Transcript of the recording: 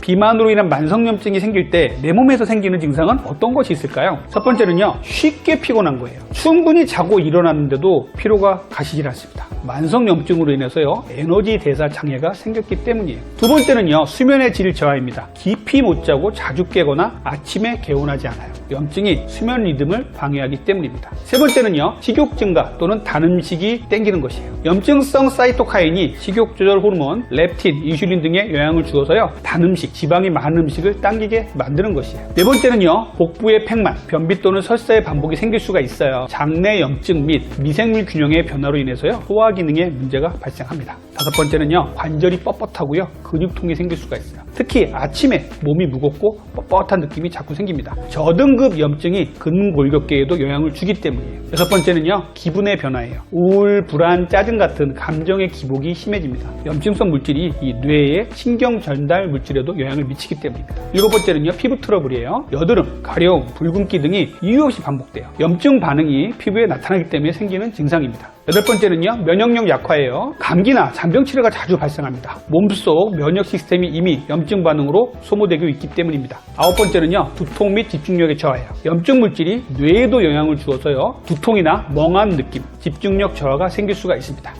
비만으로 인한 만성염증이 생길 때 내 몸에서 생기는 증상은 어떤 것이 있을까요? 첫 번째는요, 쉽게 피곤한 거예요. 충분히 자고 일어났는데도 피로가 가시질 않습니다. 만성염증으로 인해서요, 에너지 대사 장애가 생겼기 때문이에요. 두 번째는요, 수면의 질 저하입니다. 깊이 못 자고 자주 깨거나 아침에 개운하지 않아요. 염증이 수면 리듬을 방해하기 때문입니다. 세 번째는요, 식욕 증가 또는 단 음식이 땡기는 것이에요. 염증성 사이토카인이 식욕 조절 호르몬, 렙틴, 인슐린 등에 영향을 주어서요, 단 음식, 지방이 많은 음식을 당기게 만드는 것이에요. 네 번째는요, 복부의 팽만, 변비 또는 설사의 반복이 생길 수가 있어요. 장내 염증 및 미생물 균형의 변화로 인해서요, 소화 기능에 문제가 발생합니다. 다섯 번째는요, 관절이 뻣뻣하고요, 근육통이 생길 수가 있어요. 특히 아침에 몸이 무겁고 뻣뻣한 느낌이 자꾸 생깁니다. 저등급 염증이 근골격계에도 영향을 주기 때문이에요. 여섯 번째는요, 기분의 변화예요. 우울, 불안, 짜증 같은 감정의 기복이 심해집니다. 염증성 물질이 이 뇌의 신경 전달 물질에도 영향을 미치기 때문입니다. 일곱 번째는요, 피부 트러블이에요. 여드름, 가려움, 붉은기 등이 이유 없이 반복돼요. 염증 반응이 피부에 나타나기 때문에 생기는 증상입니다. 여덟 번째는요, 면역력 약화예요. 감기나 잔병 치레가 자주 발생합니다. 몸속 면역 시스템이 이미 염증 반응으로 소모되고 있기 때문입니다. 아홉 번째는요, 두통 및 집중력의 저하예요. 염증 물질이 뇌에도 영향을 주어서요, 두통이나 멍한 느낌, 집중력 저하가 생길 수가 있습니다.